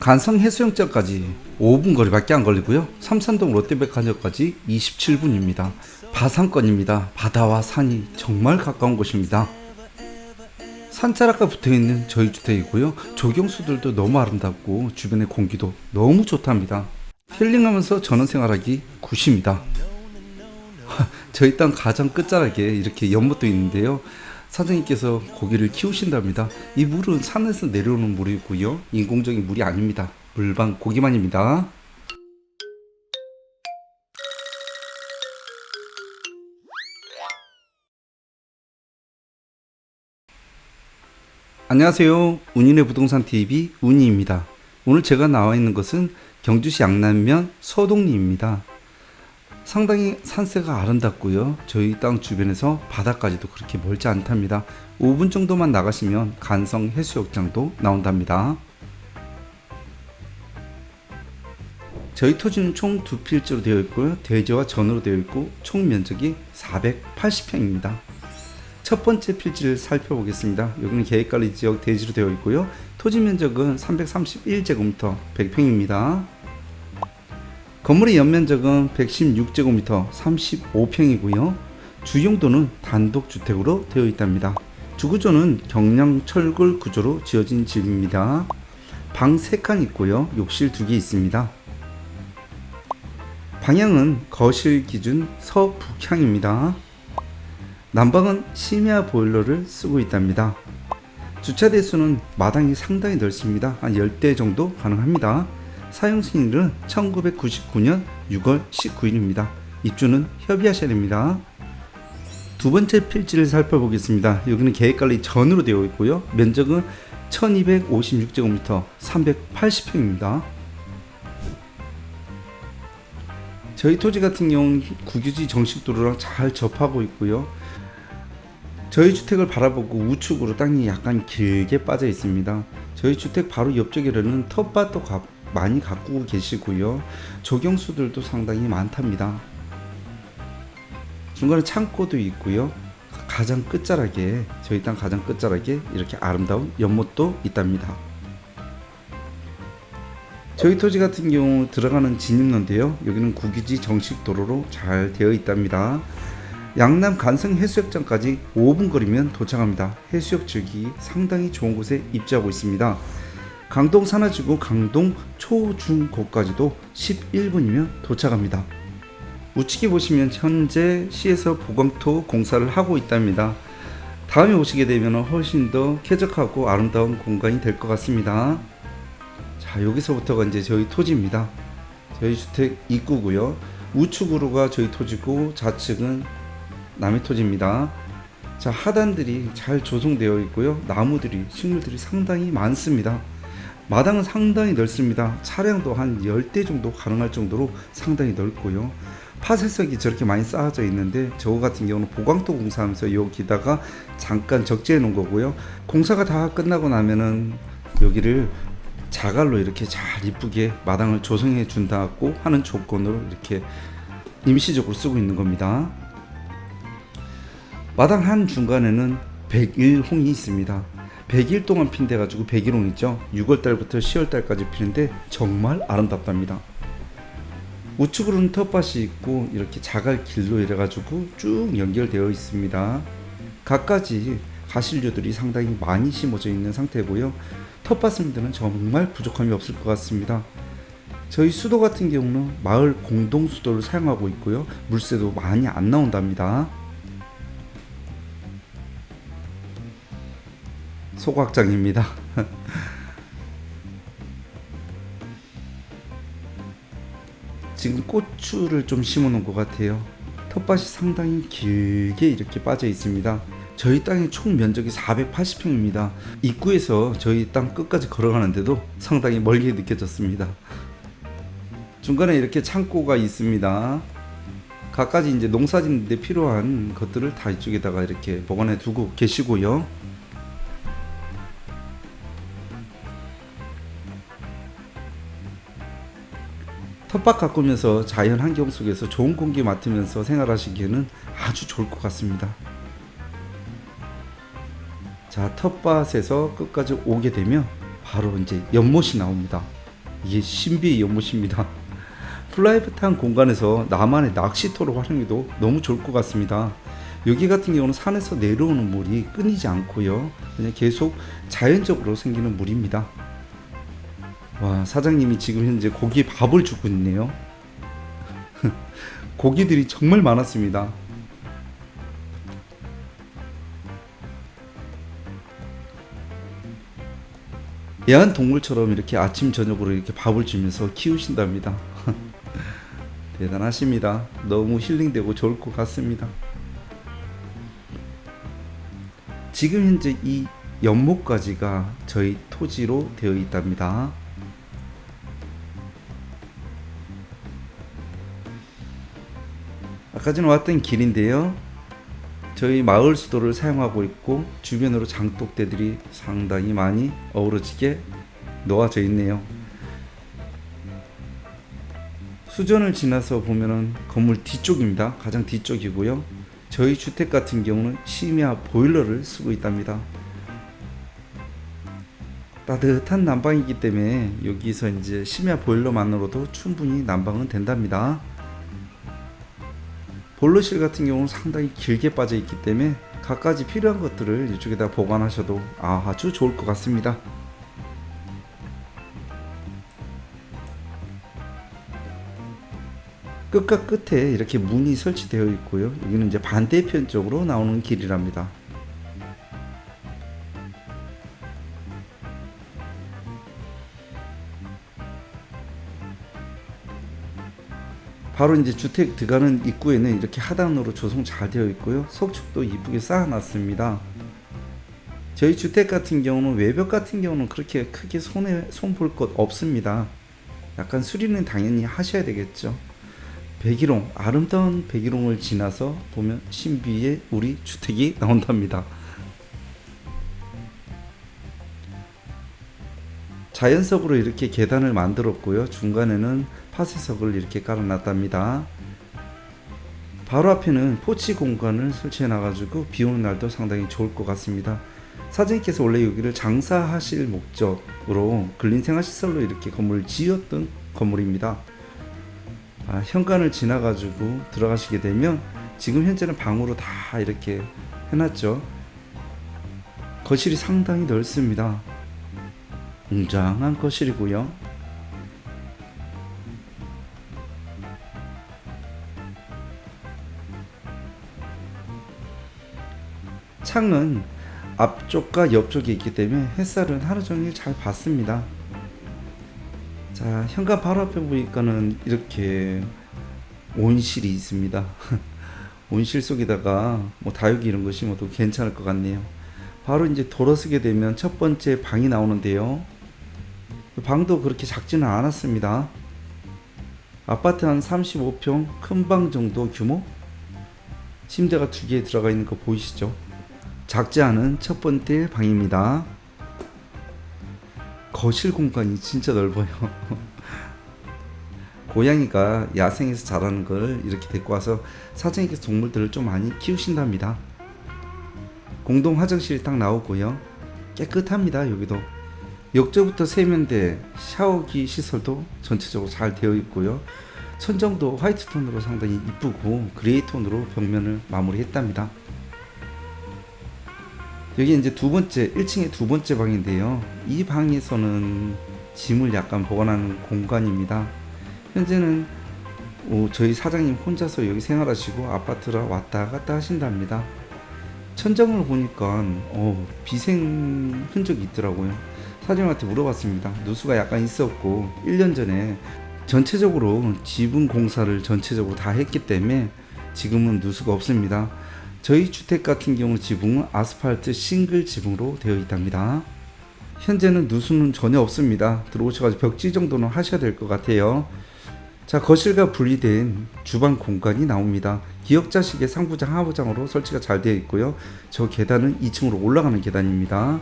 간성 해수욕장까지 5분 거리밖에 안 걸리고요. 삼산동 롯데백화점까지 27분입니다. 바상권입니다. 바다와 산이 정말 가까운 곳입니다. 산자락과 붙어 있는 저희 주택이고요. 조경수들도 너무 아름답고 주변의 공기도 너무 좋답니다. 힐링하면서 전원생활하기 굿입니다. 저희 땅 가장 끝자락에 이렇게 연못도 있는데요. 사장님께서 고기를 키우신답니다. 이 물은 산에서 내려오는 물이고요. 인工적인 물이 아닙니다. 물방 고기만입니다. 안녕하세요. 운인의 부동산 TV 운이입니다. 오늘 제가 나와 있는 것은 경주시 양남면 서동리입니다. 상당히 산세가 아름답고요. 저희 땅 주변에서 바다까지도 그렇게 멀지 않답니다. 5분 정도만 나가시면 간성 해수욕장도 나온답니다. 저희 토지는 총 두 필지로 되어 있고요. 대지와 전으로 되어 있고 총 면적이 480평입니다. 첫 번째 필지를 살펴보겠습니다. 여기는 계획관리 지역 대지로 되어 있고요. 토지 면적은 331제곱미터 100평입니다. 건물의 연면적은 116제곱미터 35평이고요. 주용도는 단독주택으로 되어 있답니다. 주구조는 경량 철골 구조로 지어진 집입니다. 방 3칸 있고요. 욕실 2개 있습니다. 방향은 거실 기준 서북향입니다. 난방은 심야 보일러를 쓰고 있답니다. 주차 대수는 마당이 상당히 넓습니다. 한 10대 정도 가능합니다. 사용 승인은 1999년 6월 19일입니다. 입주는 협의하셔야 됩니다. 두 번째 필지를 살펴보겠습니다. 여기는 계획관리 전으로 되어 있고요. 면적은 1256제곱미터 380평입니다. 저희 토지 같은 경우는 국유지 정식도로랑 잘 접하고 있고요. 저희 주택을 바라보고 우측으로 땅이 약간 길게 빠져 있습니다. 저희 주택 바로 옆쪽에는 텃밭도 가, 많이 가꾸고 계시고요. 조경수들도 상당히 많답니다. 중간에 창고도 있고요. 가장 끝자락에 저희 땅 가장 끝자락에 이렇게 아름다운 연못도 있답니다. 저희 토지 같은 경우 들어가는 진입로인데요. 여기는 국유지 정식 도로로 잘 되어 있답니다. 양남 간성 해수욕장까지 5분 거리면 도착합니다. 해수욕 즐기 상당히 좋은 곳에 입지하고 있습니다. 강동 산하지구 강동 초중고까지도 11분이면 도착합니다. 우측에 보시면 현재 시에서 보강토 공사를 하고 있답니다. 다음에 오시게 되면 훨씬 더 쾌적하고 아름다운 공간이 될 것 같습니다. 자 여기서부터가 이제 저희 토지입니다. 저희 주택 입구고요. 우측으로가 저희 토지고 좌측은 남의 토지입니다. 자 하단들이 잘 조성되어 있고요. 나무들이 식물들이 상당히 많습니다. 마당은 상당히 넓습니다. 차량도 한 10대 정도 가능할 정도로 상당히 넓고요. 파쇄석이 저렇게 많이 쌓아져 있는데 저거 같은 경우는 보강토 공사하면서 여기다가 잠깐 적재해 놓은 거고요. 공사가 다 끝나고 나면은 여기를 자갈로 이렇게 잘 이쁘게 마당을 조성해 준다고 하는 조건으로 이렇게 임시적으로 쓰고 있는 겁니다. 마당 한 중간에는 101홍이 있습니다. 100일 동안 핀대 가지고 101홍 있죠. 6월 달부터 10월 달까지 피는데 정말 아름답답니다. 우측으로는 텃밭이 있고 이렇게 자갈 길로 이래 가지고 쭉 연결되어 있습니다. 갖가지 가실류들이 상당히 많이 심어져 있는 상태고요. 텃밭은 정말 부족함이 없을 것 같습니다. 저희 수도 같은 경우는 마을 공동 수도를 사용하고 있고요. 물세도 많이 안 나온답니다. 소각장입니다. 지금 고추를 좀 심어 놓은 것 같아요. 텃밭이 상당히 길게 이렇게 빠져 있습니다. 저희 땅의 총 면적이 480평입니다. 입구에서 저희 땅 끝까지 걸어가는데도 상당히 멀게 느껴졌습니다. 중간에 이렇게 창고가 있습니다. 갖가지 이제 농사짓는데 필요한 것들을 다 이쪽에다가 이렇게 보관해 두고 계시고요. 텃밭 가꾸면서 자연 환경 속에서 좋은 공기 맡으면서 생활하시기에는 아주 좋을 것 같습니다. 자, 텃밭에서 끝까지 오게 되면 바로 이제 연못이 나옵니다. 이게 신비의 연못입니다. 플라이빗한 공간에서 나만의 낚시터로 활용해도 너무 좋을 것 같습니다. 여기 같은 경우는 산에서 내려오는 물이 끊이지 않고요. 그냥 계속 자연적으로 생기는 물입니다. 와, 사장님이 지금 현재 고기 밥을 주고 있네요. 고기들이 정말 많았습니다. 애완 동물처럼 이렇게 아침 저녁으로 이렇게 밥을 주면서 키우신답니다. 대단하십니다. 너무 힐링되고 좋을 것 같습니다. 지금 현재 이 연못까지가 저희 토지로 되어 있답니다. 아까 전에 왔던 길인데요. 저희 마을 수도를 사용하고 있고 주변으로 장독대들이 상당히 많이 어우러지게 놓아져 있네요. 수전을 지나서 보면은 건물 뒤쪽입니다. 가장 뒤쪽이고요. 저희 주택 같은 경우는 심야 보일러를 쓰고 있답니다. 따뜻한 난방이기 때문에 여기서 이제 심야 보일러만으로도 충분히 난방은 된답니다. 볼로실 같은 경우는 상당히 길게 빠져 있기 때문에 갖가지 필요한 것들을 이쪽에다 보관하셔도 아주 좋을 것 같습니다. 끝과 끝에 이렇게 문이 설치되어 있고요. 여기는 이제 반대편 쪽으로 나오는 길이랍니다. 바로 이제 주택 들어가는 입구에는 이렇게 하단으로 조성 잘 되어 있고요. 석축도 이쁘게 쌓아놨습니다. 저희 주택 같은 경우는 외벽 같은 경우는 그렇게 크게 손에 손 볼 것 없습니다. 약간 수리는 당연히 하셔야 되겠죠. 백일홍 아름다운 백일홍을 지나서 보면 신비의 우리 주택이 나온답니다. 자연석으로 이렇게 계단을 만들었고요. 중간에는 파쇄석을 이렇게 깔아놨답니다. 바로 앞에는 포치 공간을 설치해 놔가지고 비 오는 날도 상당히 좋을 것 같습니다. 사장님께서 원래 여기를 장사하실 목적으로 근린생활시설로 이렇게 건물을 지었던 건물입니다. 아, 현관을 지나가지고 들어가시게 되면 지금 현재는 방으로 다 이렇게 해놨죠. 거실이 상당히 넓습니다. 웅장한 거실이고요. 창은 앞쪽과 옆쪽에 있기 때문에 햇살은 하루 종일 잘 받습니다. 자, 현관 바로 앞에 보니까는 이렇게 온실이 있습니다. 온실 속에다가 뭐 다육이 이런 거 심어도 괜찮을 것 같네요. 바로 이제 돌아서게 되면 첫 번째 방이 나오는데요. 방도 그렇게 작지는 않았습니다. 아파트 한 35평 큰 방 정도 규모? 침대가 두 개 들어가 있는 거 보이시죠? 작지 않은 첫 번째 방입니다. 거실 공간이 진짜 넓어요. 고양이가 야생에서 자라는 걸 이렇게 데리고 와서 사장님께서 동물들을 좀 많이 키우신답니다. 공동 화장실이 딱 나오고요. 깨끗합니다. 여기도 욕조부터 세면대, 샤워기 시설도 전체적으로 잘 되어 있고요. 천정도 화이트 톤으로 상당히 이쁘고 그레이 톤으로 벽면을 마무리했답니다. 여기 이제 두 번째 1층의 두 번째 방인데요. 이 방에서는 짐을 약간 보관하는 공간입니다. 현재는 어, 저희 사장님 혼자서 여기 생활하시고 아파트라 왔다 갔다 하신답니다. 천장을 보니까 어, 비생 흔적이 있더라고요. 사장님한테 물어봤습니다. 누수가 약간 있었고 1년 전에 전체적으로 지분 공사를 전체적으로 다 했기 때문에 지금은 누수가 없습니다. 저희 주택 같은 경우 지붕은 아스팔트 싱글 지붕으로 되어 있답니다. 현재는 누수는 전혀 없습니다. 들어오셔가지고 벽지 정도는 하셔야 될 것 같아요. 자 거실과 분리된 주방 공간이 나옵니다. 기역자식의 상부장 하부장으로 설치가 잘 되어 있고요. 저 계단은 2층으로 올라가는 계단입니다.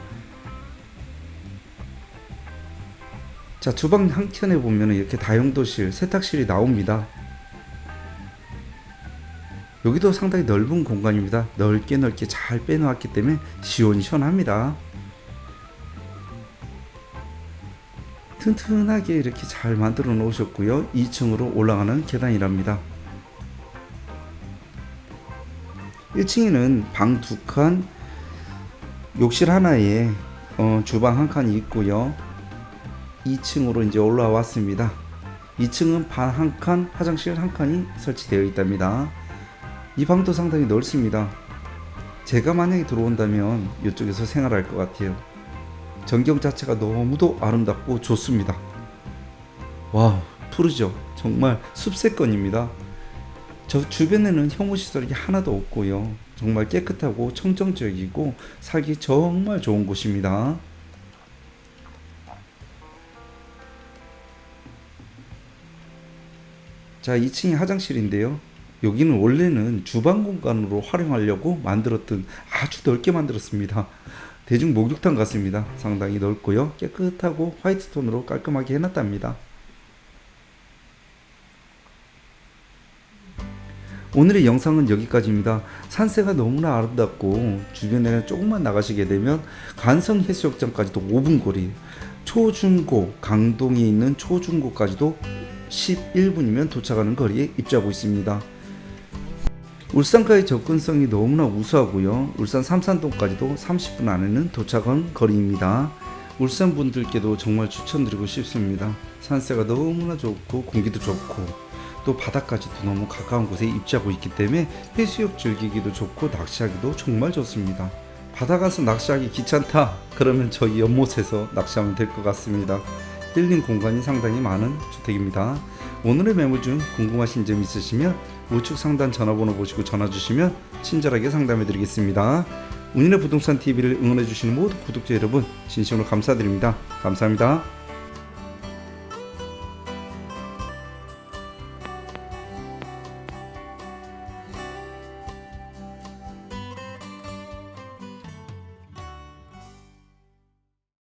자 주방 한켠에 보면 이렇게 다용도실, 세탁실이 나옵니다. 여기도 상당히 넓은 공간입니다. 넓게 넓게 잘 빼놓았기 때문에 시원시원합니다. 튼튼하게 이렇게 잘 만들어 놓으셨고요. 2층으로 올라가는 계단이랍니다. 1층에는 방 두 칸, 욕실 하나에 어, 주방 한 칸이 있고요. 2층으로 이제 올라왔습니다. 2층은 방한 칸, 화장실 한 칸이 설치되어 있답니다. 이 방도 상당히 넓습니다. 제가 만약에 들어온다면 이쪽에서 생활할 것 같아요. 전경 자체가 너무도 아름답고 좋습니다. 와, 푸르죠. 정말 숲세권입니다. 저 주변에는 혐오 시설이 하나도 없고요. 정말 깨끗하고 청정적이고 살기 정말 좋은 곳입니다. 자, 2층이 화장실인데요. 여기는 원래는 주방 공간으로 활용하려고 만들었던 아주 넓게 만들었습니다. 대중 목욕탕 같습니다. 상당히 넓고요. 깨끗하고 화이트 톤으로 깔끔하게 해놨답니다. 오늘의 영상은 여기까지입니다. 산세가 너무나 아름답고 주변에 조금만 나가시게 되면 간성 해수욕장까지도 5분 거리, 초중고 강동에 있는 초중고까지도 11분이면 도착하는 거리에 입주하고 있습니다. 울산과의 접근성이 너무나 우수하고요. 울산 삼산동까지도 30분 안에는 도착한 거리입니다. 울산 분들께도 정말 추천드리고 싶습니다. 산세가 너무나 좋고 공기도 좋고 또 바다까지도 너무 가까운 곳에 입지하고 있기 때문에 해수욕 즐기기도 좋고 낚시하기도 정말 좋습니다. 바다 가서 낚시하기 귀찮다 그러면 저희 연못에서 낚시하면 될 것 같습니다. 힐링 공간이 상당히 많은 주택입니다. 오늘의 매물 중 궁금하신 점 있으시면 우측 상단 전화번호 보시고 전화 주시면 친절하게 상담해 드리겠습니다. 운인의 부동산 TV를 응원해 주시는 모든 구독자 여러분 진심으로 감사드립니다. 감사합니다.